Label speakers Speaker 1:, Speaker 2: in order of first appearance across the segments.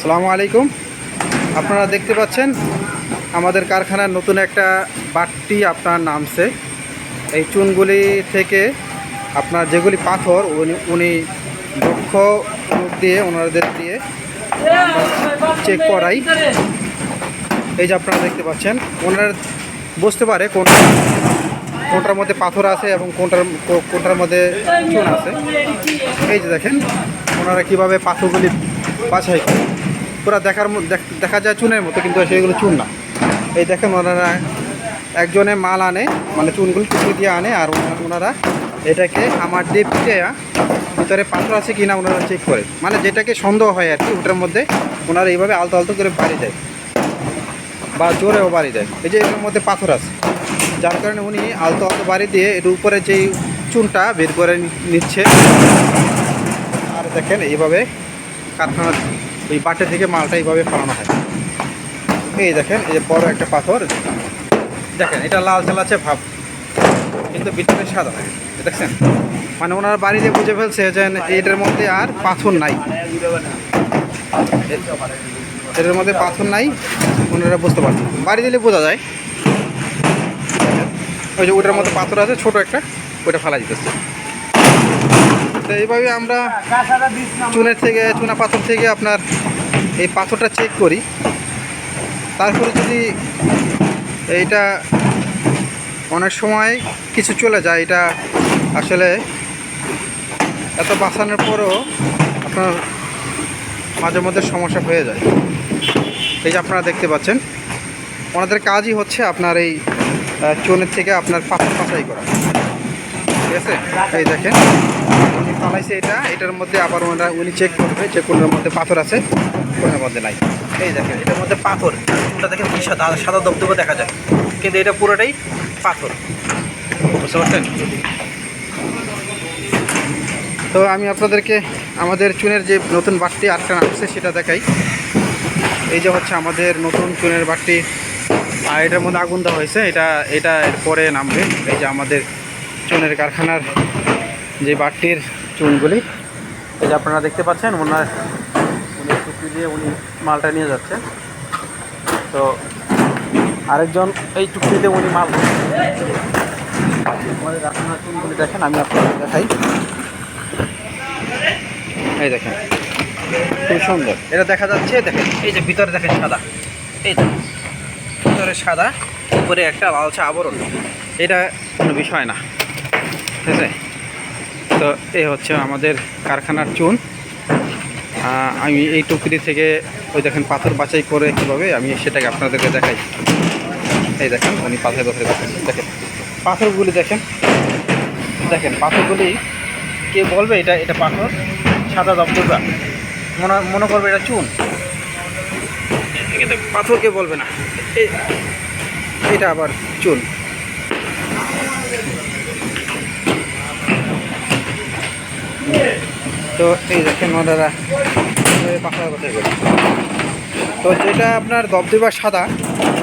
Speaker 1: সালামু আলাইকুম আপনারা দেখতে পাচ্ছেন, আমাদের কারখানার নতুন একটা বাটটি আপনার নামছে। এই চুনগুলি থেকে আপনার যেগুলি পাথর, উনি উনি দক্ষ দিয়ে, ওনাদের দিয়ে চেক করাই। এই যে আপনারা দেখতে পাচ্ছেন, ওনারা বুঝতে পারে কোন, কোনটার মধ্যে পাথর আছে এবং কোনটার কোনটার মধ্যে চুন আছে। এই যে দেখেন, ওনারা কীভাবে পাথরগুলি বাছাই করে। পুরো দেখার দেখ- যায় চুনের মতো, কিন্তু সেগুলো চুন না। এই দেখেন ওনারা একজনে মাল আনে মানে চুনগুলো টুকরি দিয়ে আনে, আর ওনা- ওনারা এটাকে আমার দিয়ে পিটে ভিতরে পাথর আছে কি না ওনারা চেক করে। মানে যেটাকে সন্দেহ হয় আর কি, ওটার মধ্যে ওনারা এইভাবে আলতো আলতো করে বাড়ি দেয়। বা জোরেও বাড়ি দেয়। এই যে এটার মধ্যে পাথর আছে। যার কারণে উনি আলতো আলতো বাড়ি দিয়ে এর উপরে যেই চুনটা বের করে নিচ্ছে। আর দেখেন এইভাবে কারখানার ওই বাটে থেকে মালটা এইভাবে ফালানো হয়। এই দেখেন, এই যে বড় একটা পাথর। দেখেন, এটা লাল চালাচ্ছে ভাব। কিন্তু ভিতরে সাদা। দেখছেন? মানে ওনারা বাড়িতে বুঝে ফেলছে যে এটার মধ্যে আর পাথর নাই। এটার মধ্যে পাথর নাই, ওনারা বুঝতে পারছেন। বাড়ি দিলে বোঝা যায়। ওই যে ওটার মধ্যে পাথর আছে, ছোট একটা ওটা ফেলা যেতেছে তো এইভাবে আমরা চুনের থেকে, চুনা পাথর থেকে আপনার এই পাথরটা চেক করি। তারপরে যদি এইটা অনেক সময় কিছু চলে যায়, এটা আসলে এত বাঁচানোর পরও আপনার মাঝে মধ্যে সমস্যা হয়ে যায়। এই যে আপনারা দেখতে পাচ্ছেন, ওনাদের কাজই হচ্ছে আপনার এই চুনের থেকে আপনার পাথর পাশাই করা। ঠিক আছে? এই দেখেন, উনি ফালাইছে এটা, এটার মধ্যে আবার ওনারা, উনি চেক করবে যে কোনটার মধ্যে পাথর আছে, কোনটার মধ্যে নাই। এই দেখেন, এটার মধ্যে পাথর। চুনটা দেখেন সাদা সাদা দবদবে দেখা যায়। কিন্তু এটা পুরোটাই পাথর। বুঝতে পারছেন? তো আমি আপনাদেরকে আমাদের চুনের যে নতুন বাটটি আটটা নামছে সেটা দেখাই। এই যে হচ্ছে আমাদের নতুন চুনের বাটটি, আর এটার মধ্যে আগুন দেওয়া হয়েছে, এটা এটা এরপরে নামবে। এই যে আমাদের চুনের কারখানার যে বাটটির চুনগুলি, এই যে আপনারা দেখতে পাচ্ছেন, ওনার উনি টুকরি দিয়ে উনি মালটা নিয়ে যাচ্ছেন তো আরেকজন এই টুকরিতে উনি মাল আমাদের চুনগুলি দেখেন, আমি আপনাদের দেখাই। এই দেখেন খুব সুন্দর। এটা দেখা যাচ্ছে, দেখেন, এই যে ভিতরে দেখেন সাদা। এই যে ভিতরে সাদা, উপরে একটা লালচা আবরণ। এটা কোনো বিষয় না। ঠিক আছে তো এই হচ্ছে আমাদের কারখানার চুন। আমি এই টুকরি থেকে ওই দেখেন পাথর বাছাই করে কীভাবে আমি সেটাকে আপনাদেরকে দেখাই। এই দেখেন, উনি পাথর বাছাই করছেন দেখেন, পাথরগুলি দেখেন। দেখেন, পাথরগুলি কে বলবে এটা এটা পাথর? সাদা দবদবা মনে মনে করবে এটা চুন। কিন্তু পাথর কে বলবে না? এ- এটা আবার চুন। তো এই দেখেন ওনারা করে তো যেটা আপনার দবদবা সাদা,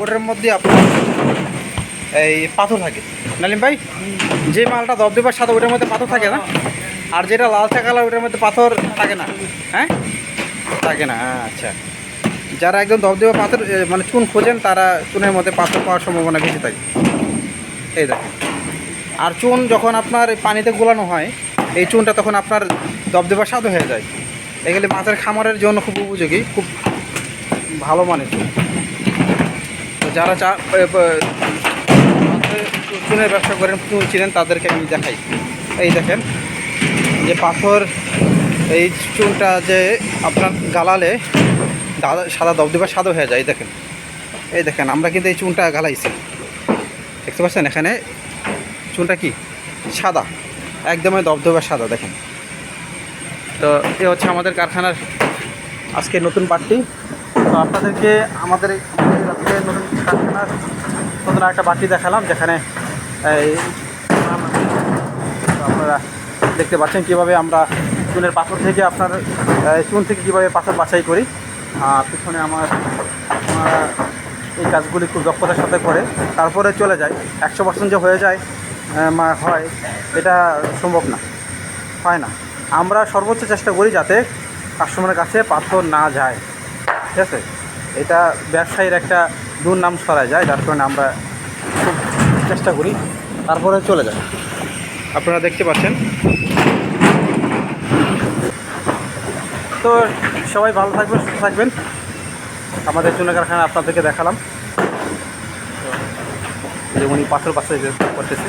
Speaker 1: ওটার মধ্যে আপনার এই পাথর থাকে। নালিম ভাই, যে মালটা দবদবা সাদা, ওটার মধ্যে পাথর থাকে না? আর যেটা লালচা কালার, ওটার মধ্যে পাথর থাকে না। হ্যাঁ? থাকে না আচ্ছা। যারা একদম দবদবা পাথর মানে চুন খোঁজেন, তারা চুনের মধ্যে পাথর পাওয়ার সম্ভাবনা বেশি থাকে। এই দেখেন। আর চুন যখন আপনার পানিতে গোলানো হয় এই চুনটা তখন আপনার দবদবা স্বাদ হয়ে যায়। এগুলি মাছের খামারের জন্য খুব উপযোগী, খুব ভালো মানের চুন। তো যারা চুনের ব্যবসা করেন, চুন চিনেন, তাদেরকে আমি দেখাই। এই দেখেন, যে পাথর, এই চুনটা যে আপনার গালালে দাদা সাদা দবদবা সাদা হয়ে যায় দেখেন। এই দেখেন, আমরা কিন্তু এই চুনটা গালাইছি। দেখতে পাচ্ছেন এখানে, চুনটা কি? সাদা। একদমই দবদবা সাদা, দেখেন। তো এ হচ্ছে আমাদের কারখানার আজকে নতুন বাটটি তো আপনাদেরকে আমাদের আজকে নতুন কারখানার নতুন একটা বাটি দেখালাম, যেখানে আপনারা দেখতে পাচ্ছেন কীভাবে আমরা চুনের পাথর থেকে আপনার চুন থেকে কীভাবে পাথর বাছাই করি। আর পিছনে আমার এই কাজগুলি খুব দক্ষতার সাথে করে। তারপরে চলে যায় একশো পার্সেন্ট যে হয়ে যায় হয়, এটা সম্ভব না, হয় না। আমরা সর্বোচ্চ চেষ্টা করি যাতে কাস্টমারের কাছে পাথর না যায়। ঠিক আছে? এটা ব্যবসায়ীর একটা দুর্নাম সরায় যায়, যার কারণে আমরা খুব চেষ্টা করি। তারপরে চলে যায় আপনারা দেখতে পাচ্ছেন। তো সবাই ভালো থাকবেন, সুস্থ থাকবেন। আমাদের চুনা কারখানা আপনাদেরকে দেখালাম। যেমন পাথর পাশে করতেছি।